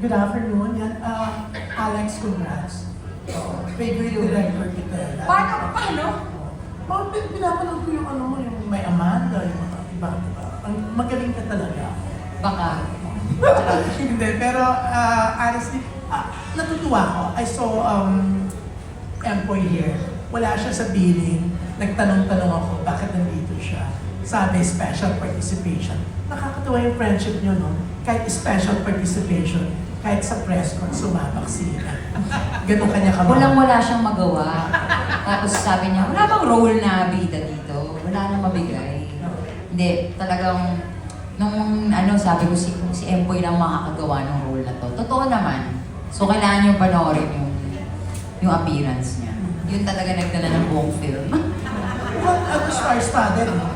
good afternoon. Yan, ah, Alex, congrats. Oh, favorite director kita. Paano? Paano? Oh, pin- pinapanood ko yung ano mo, yung may Amanda, yung mga iba, iba. Ang magaling ka talaga. Baka. Hindi, pero ah, honestly, ah, natutuwa ako. I saw um, Empoy here. Wala siya sa billing. Nagtanong-tanong ako, bakit nandito siya? Sabi, special participation. Nakakatuwa yung friendship niyo, no? Kahit special participation, kahit sa press con, sumabak siya. Ganun kanya ka Walang wala siyang magawa. Tapos sabi niya, wala bang role na bida dito? Wala nang mabigay. Hindi, talagang nung ano, sabi ko si, si Empoy lang makakagawa ng role na to. Totoo naman. So kailangan niyo panoorin yung yung appearance niya. Yun talaga nagdala ng buong film. Well, ano, star-studded yung.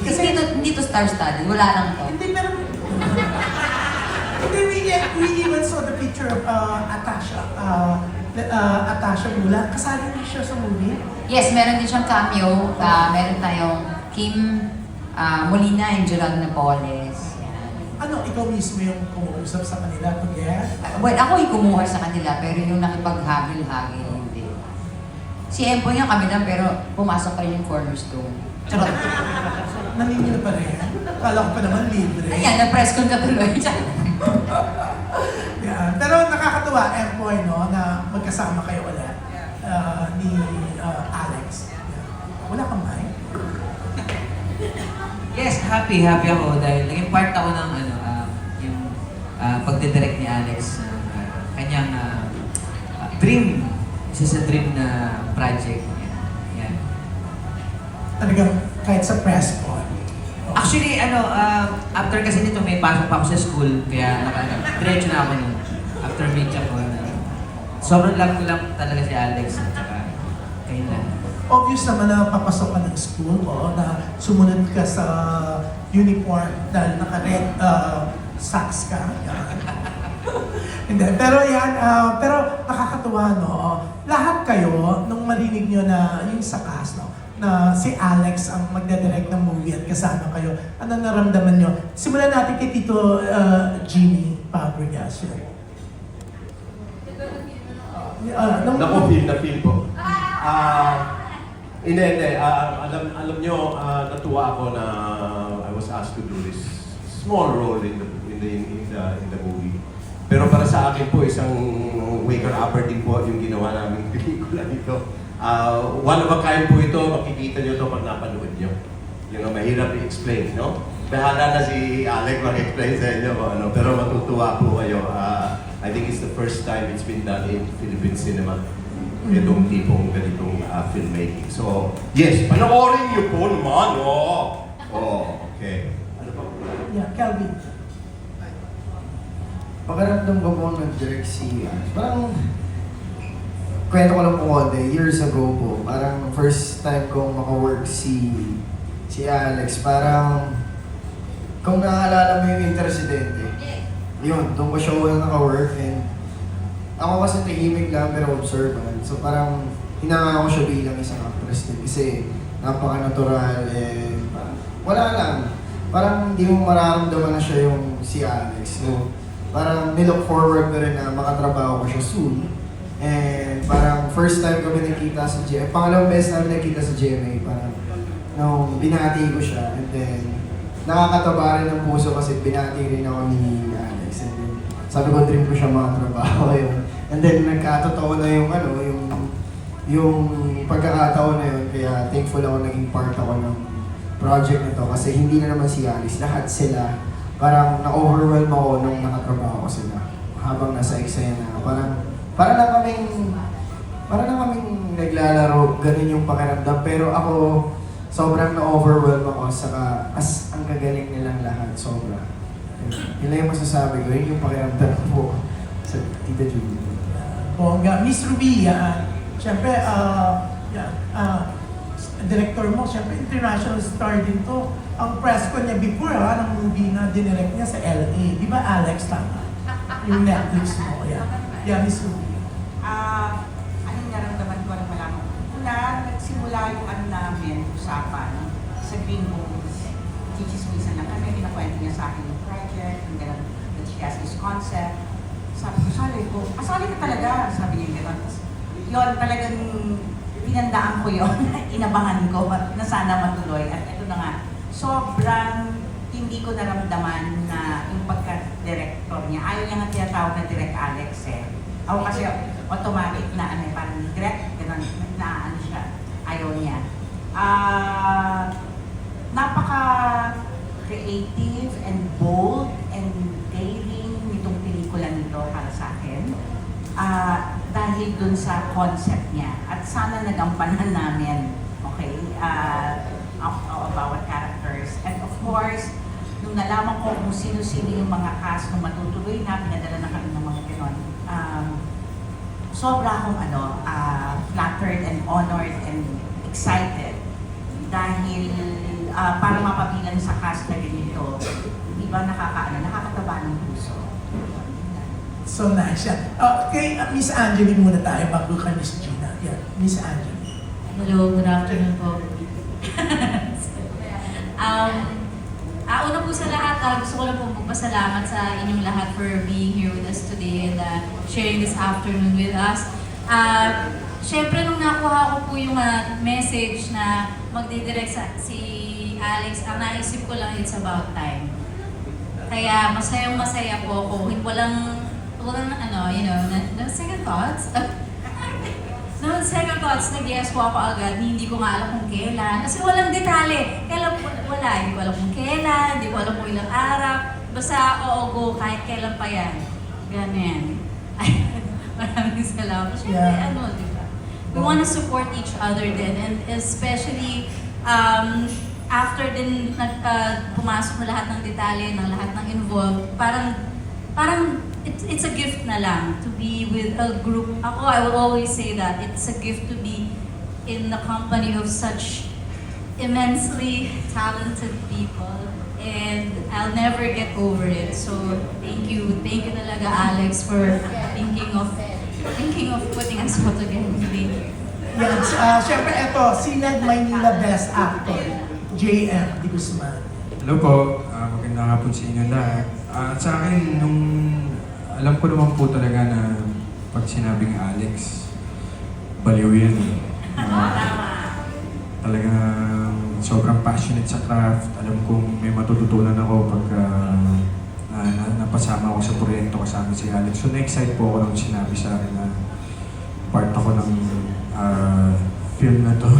Kasi Kasi hindi to, hindi to star-studded. Wala lang to. Hindi, Hindi, we, we even saw the picture of uh, Atasha. Uh, uh, Atasha Mula. Kasali rin siya sa movie. Yes, meron din siyang cameo. Ah, meron tayong Kim ah, Molina and Gerald Napoles. Yan. Ano, ikaw mismo yung kumuusap sa kanila to get? Well, ako yung kumuha sa kanila, pero yung nakipaghagil-hagil, hindi. Si Empo niya kami lang, pero pumasok pa rin yung cornerstone. Charot. Naningil pa rin. Kala ko pa naman libre. Ayan, na-press con ka tuloy. Yeah. Pero nakakatuwa, Empoy, no, na magkasama kayo ulit uh, ni uh, Alex. Yeah. Wala kang mic? Yes, happy, happy ako dahil naging part ako ng ano, ah, yung uh, pagdidirect ni Alex ng ah, kanyang ah, dream. Isa sa dream na project niya. Yan. Talagang kahit sa press con. Actually, ano, ah, after kasi nito may pasok pa ako sa school, kaya naka, diretso na ako nun. After media ko, na, sobrang ko lang talaga si Alex at saka kayo lang. obvious naman na papasok ka ng school o na sumunod ka sa uniform dahil naka-red uh, socks ka. Hindi, pero yan, ah, pero nakakatuwa, no? Lahat kayo, nung marinig nyo na yung sa cast, no? Na si Alex ang magdadirect ng movie at kasama kayo, ano naramdaman nyo? Simulan natin kay Tito ah, Jimmy Fabregas. Ah, nung- Naku, feel na feel ko. Ah, hindi, hindi. Ah, alam, alam nyo, ah, natuwa ako na I was asked to do this small role in the, in the, in the, in the movie. Pero para sa akin po, isang waker-upper din po yung ginawa namin pelikula nito. Ah, one of a kind po ito, makikita nyo to pag napanood nyo. Yung mahirap i-explain, no? Bahala na si Alec mag-explain sa inyo ano, pero matutuwa po kayo. Ah, I think it's the first time it's been done in Philippine cinema. Itong tipong ganitong ah, filmmaking. So, yes, panoorin niyo po naman, oh! Oh, okay. Ano pa po? Yeah, Calvin. Pakiramdam ko po nag-direct si, parang, kwento ko lang po konti, years ago po, parang first time kong maka-work si, si Alex, parang, kung naaalala mo yung Intersidente, yun, doon ko siya unang naka-work and ako kasi tahimik lang pero observant. So parang hinanga ko siya bilang isang actress din kasi napaka-natural and parang wala lang. Parang hindi mo mararamdaman na siya yung si Alex. So parang nilook forward ko rin na makatrabaho ko siya soon. And parang first time kami nakita sa GMA, pangalawang beses namin nakita sa GMA, parang nung binati ko siya and then nakakataba rin ng puso kasi binati rin ako ni Alex. And then, sabi ko, dream ko siya makatrabaho yun. And then, nagkatotoo na yung ano, yung yung pagkakataon na yun. Kaya thankful ako naging part ako ng project nito kasi hindi na naman si Alice, lahat sila. Parang na-overwhelm ako nung nakatrabaho ko sila. Habang nasa eksena. Parang, para lang kaming, para lang kaming naglalaro, ganun yung pakiramdam. Pero ako, sobrang na-overwhelm ako saka as ang gagaling nilang lahat, sobra. Lang yung masasabi ko, yun yung pakiramdam ko sa Tita Julie. Bongga. Miss Ruby, yan. Siyempre, ah, yan, ah, director mo, siyempre international star din to. Ang press ko niya before ha, ng movie na dinirect niya sa LA. Di ba Alex, tama? Yung Netflix mo, yan. Yeah, Miss Ruby. Ano namin, usapan sa Green Homes. Chichismisan lang kami, pinakwento niya sa akin yung project, and then that she has this concept. sabi ko, sali ko, ah, sali ka talaga, sabi niya gano'n. Yun, talagang pinandaan ko yun, inabangan ko na sana matuloy. At ito na nga, sobrang hindi ko naramdaman na yung pagka-director niya. Ayaw niya nga tinatawag na Direct Alex eh. Ako kasi automatic na ano, eh, parang direct, gano'n, na. Ayaw niya. Ah, napaka-creative and bold and daring nitong pelikula nito para sa akin. Ah, dahil dun sa concept niya. At sana nagampanan namin, okay, ah, of, of characters. And of course, nung nalaman ko kung sino-sino yung mga cast nung matutuloy na, pinadala na kami ng mga ganon. Um, sobra akong ano, ah, flattered and honored and excited dahil ah, para mapabilang sa cast na ganito, di ba nakakaano, nakakataba ng puso. So nice yan. Uh, kay uh, Miss Angeline muna tayo bago kay Miss Gina. Yeah, Miss Angeline. Hello, good afternoon po. um, ah, una po sa lahat, ah, gusto ko lang po magpasalamat sa inyong lahat for being here with us today and uh, sharing this afternoon with us. Ah, Siyempre, nung nakuha ko po yung ah, message na magdidirect sa si Alex, ang naisip ko lang it's about time. Kaya masayang masaya po ako. Walang, walang ano, you know, na, no second thoughts. No, second thoughts, nag-yes po ako agad. Hindi ko nga alam kung kailan. Kasi walang detalye. Kailan po, wala. Hindi ko alam kung kailan. Hindi ko alam kung ilang araw. Basta, oo, go. Kahit kailan pa yan. Ganyan. Maraming salamat. Siyempre, Yeah. ano, di ba? We want to support each other din. And especially, um, after din nag, uh, pumasok na lahat ng detalye, ng lahat ng involved, parang, parang it's, it's a gift na lang to be with a group. Ako, I will always say that. It's a gift to be in the company of such immensely talented people. And I'll never get over it. So, thank you. Thank you talaga, Alex, for thinking of thinking of putting us all together. You. Yan. Uh, Siyempre, ito, Sinag Maynila Best Actor, JM Di Guzman. Hello po, Ah, magandang hapon sa inyo lahat. Ah, sa akin, nung alam ko naman po talaga na pag sinabing Alex, baliw yan eh. Ah, talagang sobrang passionate sa craft. Alam kong may matututunan ako pag na, na, napasama ako sa proyekto kasama si Alex. So na-excite po ako nung sinabi sa akin na part ako ng ah, film na to.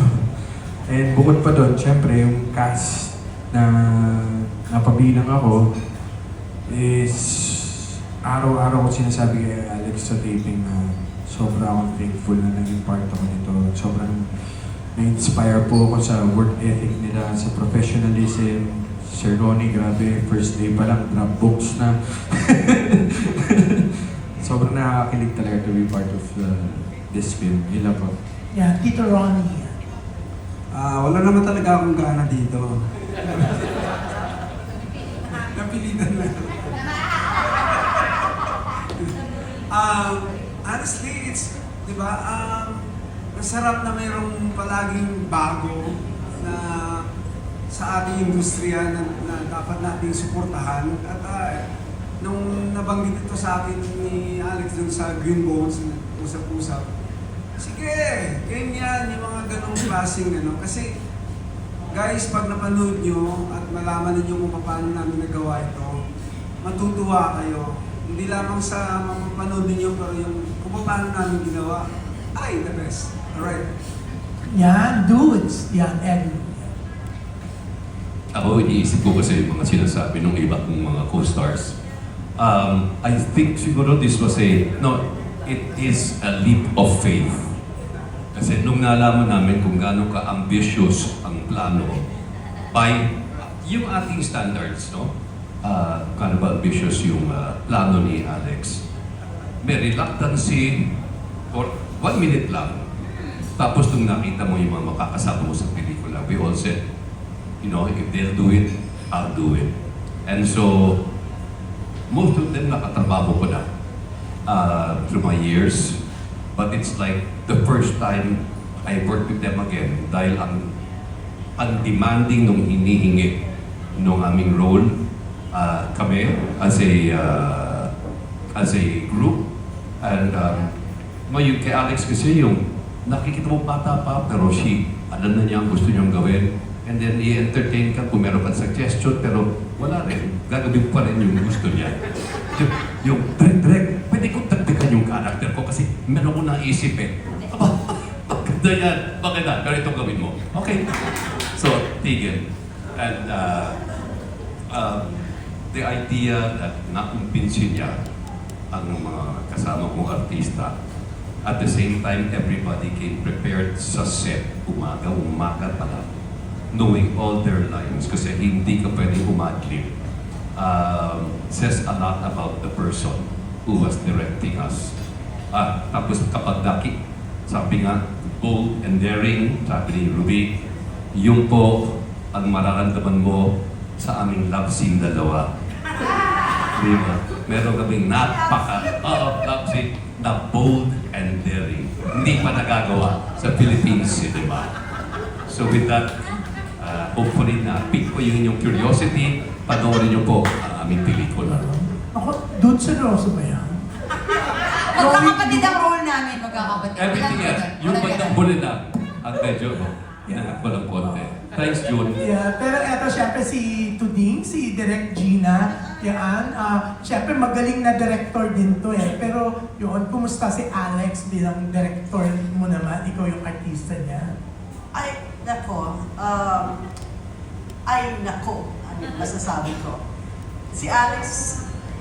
And bukod pa doon, syempre yung cast na napabilang ako is araw-araw ko sinasabi kay Alex sa taping na sobra akong thankful na naging part ako nito. Sobrang na-inspire po ako sa work ethic nila, sa professionalism. Sir Ronnie, grabe, first day pa lang, drop books na. sobrang nakakakilig talaga to be part of uh, this film. Lang po. Yan, Tito Ronnie. Ah, wala naman talaga akong gana dito. Napilitan lang. Um, honestly, it's, di ba, um, masarap na mayroong palaging bago na sa ating industriya na, na dapat nating suportahan. At ah, nung nabanggit ito sa akin ni Alex dun sa Green Bones, usap-usap, sige, game yan, yung mga ganong klaseng ano. Kasi, guys, pag napanood nyo at malaman ninyo kung paano namin nagawa ito, matutuwa kayo. Hindi lamang sa mapapanood ninyo, pero yung kung paano namin ginawa, ay, the best. Alright. Yan, dudes. Yan, and Ako, iniisip ko kasi yung mga sinasabi ng iba kong mga co-stars. Um, I think siguro this was a, no, it is a leap of faith. Kasi nung nalaman namin kung gaano ka-ambitious ang plano by yung ating standards, no? Uh, gaano ba ambitious yung uh, plano ni Alex. May reluctancy for one minute lang. Tapos nung nakita mo yung mga makakasama mo sa pelikula, we all said, you know, if they'll do it, I'll do it. And so, most of them nakatrabaho ko na uh, through my years. But it's like the first time I worked with them again dahil ang, ang demanding nung hinihingi nung aming role uh, kami as a uh, as a group. And um, ngayon kay Alex kasi yung nakikita mo bata pa, pero she, alam na niya ang gusto niyang gawin. And then i-entertain ka kung meron kang suggestion, pero wala rin. Gagawin pa rin yung gusto niya. Yung, yung direct, direct, pwede kong tagdagan yung character ko kasi meron ko naisip eh. Aba, maganda yan. Na? Pero ito gawin mo. Okay. So, tigil. And uh, uh, the idea that nakumbinsin niya ang mga kasama kong artista. At the same time, everybody came prepared sa set. Umaga, umaga pa lang. Knowing all their lines. Kasi hindi ka pwedeng umadlib. Um, says a lot about the person who was directing us. At tapos kapag daki, sabi nga, bold and daring, sabi ni Ruby, yung po ang mararamdaman mo sa aming love scene dalawa. Di ba? Meron kaming napaka, oo, love scene na bold and daring. Hindi pa nagagawa sa Philippine cinema. So with that, uh, hopefully na pick ko yung inyong curiosity, panoorin niyo po ang aming pelikula. Ako, doon sa Rosso ba yan? Magkakapatid ang role namin, magkakapatid. Everything else, yung bandang huli na, ang medyo, inangat ko ng konti. Thanks, June. Yeah, pero eto syempre si Tuding, si Direk Gina, yan. ah syempre magaling na director din to eh. Pero yun, kumusta si Alex bilang director mo naman? Ikaw yung artista niya. Ay, nako. Um, ay, nako. Ano masasabi ko? Si Alex,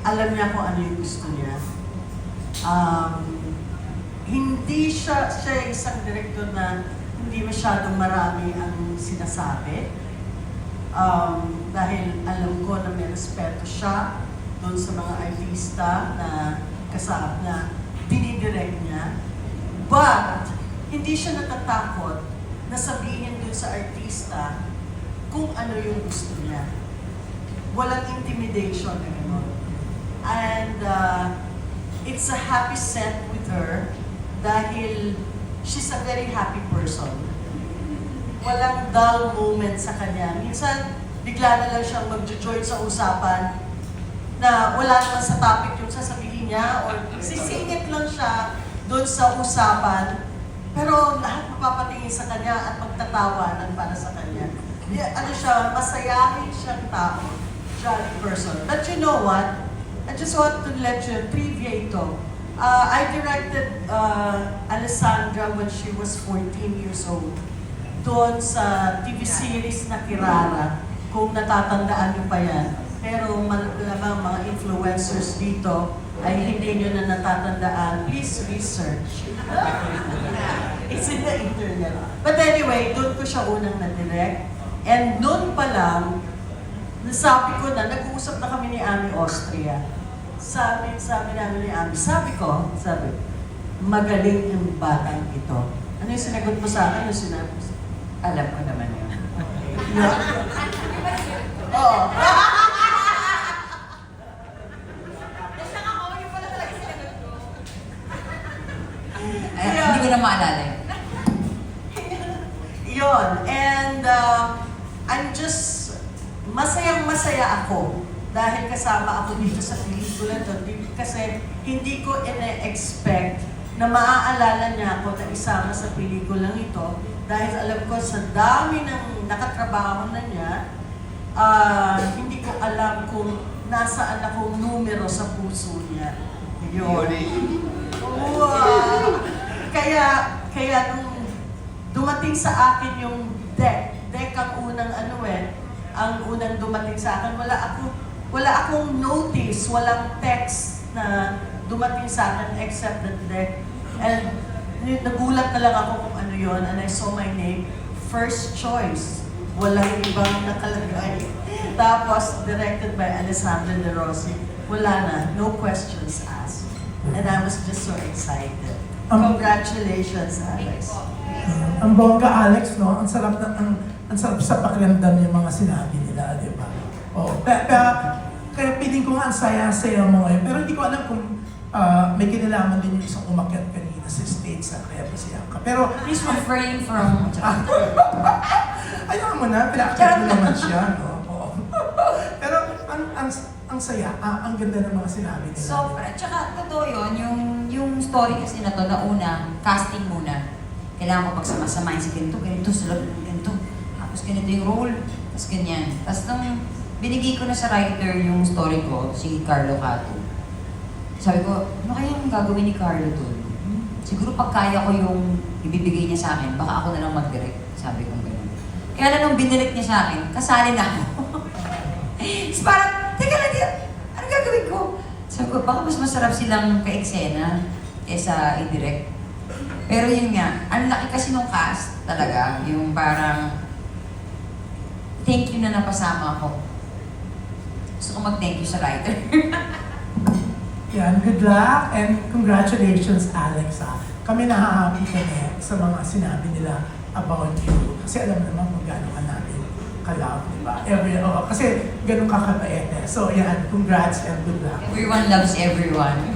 alam niya kung ano yung gusto niya. Um, hindi siya, siya isang director na hindi masyadong marami ang sinasabi. Um, dahil alam ko na may respeto siya doon sa mga artista na kasama na dinidirect niya. But, hindi siya natatakot na sabihin dun sa artista kung ano yung gusto niya. Walang intimidation na gano'n. And uh, it's a happy set with her dahil she's a very happy person. Walang dull moment sa kanya. Minsan, bigla na lang siyang mag-join sa usapan na wala naman sa topic yung sasabihin niya or sisingit lang siya doon sa usapan pero lahat mapapatingin sa kanya at magtatawanan para sa kanya. Yeah, ano siya, masayahin siyang tao, jolly person. But you know what? I just want to let you, trivia ito. Uh, I directed uh, Alessandra when she was 14 years old. Doon sa TV series na Kirara, kung natatandaan niyo pa yan. Pero malamang mga influencers dito ay hindi niyo na natatandaan. Please research. It's in the internet. But anyway, doon ko siya unang na-direct. And noon pa lang, nasabi ko na, nag-uusap na kami ni Ami Austria. Sabi, sabi namin ni Ami, sabi ko, sabi, magaling yung batang ito. Ano yung sinagot mo sa akin? Ano sinabi mo? Alam ko naman yun. Oo. Hindi ko na maalala yun. Yun. And uh, I'm just, masayang masaya ako dahil kasama ako dito sa pelikula to. Kasi hindi ko ine-expect na maaalala niya ako na isama sa pelikulang ito dahil alam ko sa dami ng nakatrabaho na niya, ah, hindi ko alam kung nasaan akong numero sa puso niya. Yun. Wow! Kaya, kaya nung dumating sa akin yung deck, deck ang unang ano eh, ang unang dumating sa akin, wala ako, wala akong notice, walang text na dumating sa akin except that deck. And nagulat na lang ako kung ano yon and I saw my name, first choice. Walang ibang nakalagay. Tapos, directed by Alessandro De Rossi. Wala na, no questions asked. And I was just so excited. Um, Congratulations, Alex. Uh, ang bongga Alex, no? Ang sarap na, ang, ang sarap sa pakiramdam yung mga sinabi nila, di ba? Oh, kaya, kaya, kaya piling ko nga ang saya-saya mo ngayon. Pero hindi ko alam kung ah, may kinalaman din yung isang umakyat kanina sa stage sa kaya pasiyan ka. Pero, Please refrain from... ayaw mo na, pinakit mo naman siya, no? Oo. Pero ang, ang, ang ang saya, ah, ang ganda ng mga sinabi nila. Sobra. Tsaka, totoo yun, yung, yung story kasi na to, na una, casting muna. Kailangan ko pagsama-samahin si ganito, ganito, sila ganito. Tapos ganito yung role, tapos ganyan. Tapos nung binigay ko na sa writer yung story ko, si Carlo Cato. Sabi ko, ano kaya yung gagawin ni Carlo doon? Siguro pag kaya ko yung ibibigay niya sa akin, baka ako na lang mag-direct. Sabi ko gano'n. Kaya na nung binirect niya sa akin, kasali na ako. Tapos parang, teka lang, di- ano gagawin ko? Sabi ko, baka mas masarap silang ka-eksena kesa i-direct. Pero yun nga, ang laki kasi nung cast talaga, yung parang, thank you na napasama ako. Gusto ko mag-thank you sa writer. Yan, good luck and congratulations Alex ha. Kami nahahappy kami sa mga sinabi nila about you. Kasi alam naman kung gaano ka namin ka-love, di ba? Every, oh, kasi ganun ka kabait eh. So yan, congrats and good luck. Everyone loves everyone.